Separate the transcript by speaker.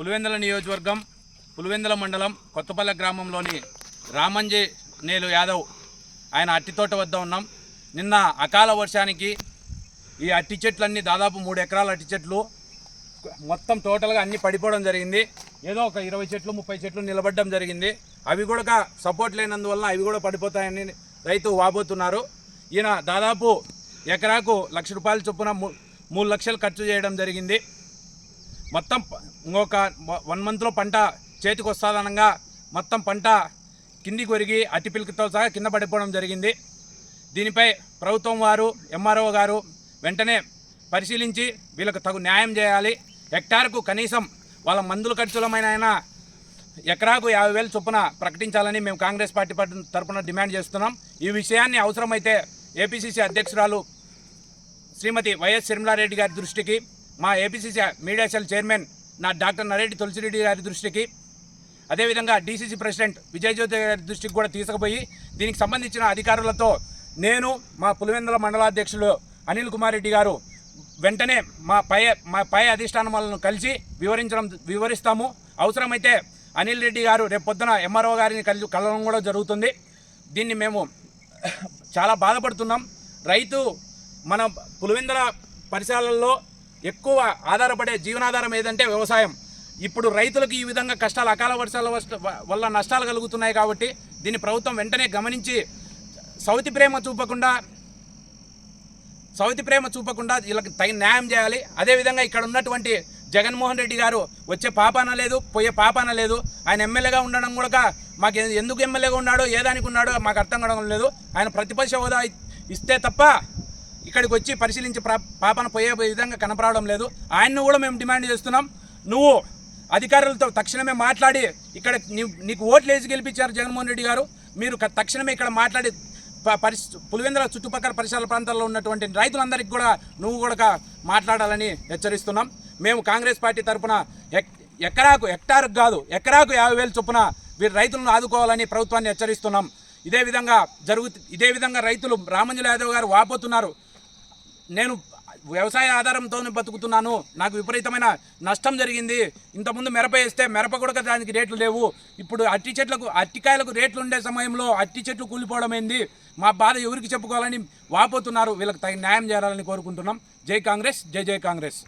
Speaker 1: పులివెందుల నియోజకవర్గం పులివెందుల మండలం కొత్తపల్లె గ్రామంలోని రామంజే నేలు యాదవ్ ఆయన అట్టి తోట వద్ద ఉన్నాం. నిన్న అకాల వర్షానికి ఈ అట్టి చెట్లన్నీ దాదాపు మూడు ఎకరాల అట్టి చెట్లు మొత్తం టోటల్గా అన్నీ పడిపోవడం జరిగింది. ఏదో ఒక ఇరవై చెట్లు ముప్పై చెట్లు నిలబడడం జరిగింది. అవి కూడా సపోర్ట్ లేనందువల్ల అవి కూడా పడిపోతాయని రైతు వాబోతున్నారు ఈయన దాదాపు ఎకరాకు లక్ష రూపాయల చొప్పున మూ- మూడు లక్షలు ఖర్చు చేయడం జరిగింది. మొత్తం ఇంకొక వన్ మంత్లో పంట చేతికి వస్తుందనగా మొత్తం పంట కింది కొరిగి అట్టి పిలుకతో సహా కింద పడిపోవడం జరిగింది. దీనిపై ప్రభుత్వం వారు ఎంఆర్ఓ గారు వెంటనే పరిశీలించి వీళ్ళకు తగు న్యాయం చేయాలి. హెక్టార్కు కనీసం వాళ్ళ మందుల ఖర్చులమైన ఎకరాకు యాభై వేలు చొప్పున ప్రకటించాలని మేము కాంగ్రెస్ పార్టీ పట్టు- తరపున డిమాండ్ చేస్తున్నాం. ఈ విషయాన్ని అవసరమైతే ఏపీసీసీ అధ్యక్షురాలు శ్రీమతి వైఎస్ శర్మిలారెడ్డి గారి దృష్టికి మా ఏపీసీసీ మీడియా సెల్ చైర్మన్ నా డాక్టర్ నరేటి తులసిరెడ్డి గారి దృష్టికి అదేవిధంగా డీసీసీ ప్రెసిడెంట్ విజయజ్యోతి గారి దృష్టికి కూడా తీసుకుపోయి దీనికి సంబంధించిన అధికారులతో నేను మా పులివెందుల మండలాధ్యక్షులు అనిల్ కుమార్ రెడ్డి గారు వెంటనే మా పై మా పై అధిష్టానం వాళ్ళను కలిసి వివరించడం వివరిస్తాము. అవసరమైతే అనిల్ రెడ్డి గారు రేపొద్దున ఎంఆర్ఓ గారిని కలిసి కలవడం కూడా జరుగుతుంది. దీన్ని మేము చాలా బాధపడుతున్నాం. రైతు మన పులివెందుల పరిసరాలలో ఎక్కువ ఆధారపడే జీవనాధారం ఏదంటే వ్యవసాయం. ఇప్పుడు రైతులకు ఈ విధంగా కష్టాలు అకాల వర్షాల వస్త- వల్ల నష్టాలు కలుగుతున్నాయి కాబట్టి దీన్ని ప్రభుత్వం వెంటనే గమనించి సౌతి ప్రేమ చూపకుండా సౌతి ప్రేమ చూపకుండా వీళ్ళకి తగిన న్యాయం చేయాలి. అదేవిధంగా ఇక్కడ ఉన్నటువంటి జగన్మోహన్ రెడ్డి గారు వచ్చే పాపాన లేదు పోయే పాపాన లేదు. ఆయన ఎమ్మెల్యేగా ఉండడం కూడా మాకు ఎందుకు ఎమ్మెల్యేగా ఉన్నాడో ఏదానికి ఉన్నాడో మాకు అర్థం కావడం లేదు. ఆయన ప్రతిపక్ష హోదా ఇస్తే తప్ప ఇక్కడికి వచ్చి పరిశీలించి పాపన పోయే విధంగా కనపడడం లేదు. ఆయన్ను కూడా మేము డిమాండ్ చేస్తున్నాం. నువ్వు అధికారులతో తక్షణమే మాట్లాడి ఇక్కడ నీకు ఓట్లు వేసి గెలిపించారు జగన్మోహన్ రెడ్డి గారు. మీరు తక్షణమే ఇక్కడ మాట్లాడి ప- పరిస్ పులివెందుల చుట్టుపక్కల పరిసర ప్రాంతాల్లో ఉన్నటువంటి రైతులందరికీ కూడా నువ్వు కూడా మాట్లాడాలని హెచ్చరిస్తున్నాం. మేము కాంగ్రెస్ పార్టీ తరఫున ఎక్ ఎకరాకు హెక్టార్కు కాదు ఎకరాకు యాభై వేలు చొప్పున వీరు రైతులను ఆదుకోవాలని ప్రభుత్వాన్ని హెచ్చరిస్తున్నాం. ఇదే విధంగా జరుగు ఇదే విధంగా రైతులు రామంజుల యాదవ్ గారు వాపోతున్నారు. నేను వ్యవసాయ ఆధారంతోనే బతుకుతున్నాను. నాకు విపరీతమైన నష్టం జరిగింది. ఇంతకుముందు మిరప వేస్తే మిరప కూడా దానికి రేట్లు లేవు. ఇప్పుడు అట్టి చెట్లకు అట్టికాయలకు రేట్లు ఉండే సమయంలో అట్టి చెట్లు కూలిపోవడం ఏంది? మా బాధ ఎవరికి చెప్పుకోవాలని వాపోతున్నారు. వీళ్ళకి తగిన న్యాయం చేయాలని కోరుకుంటున్నాం. జై కాంగ్రెస్ జై జై కాంగ్రెస్.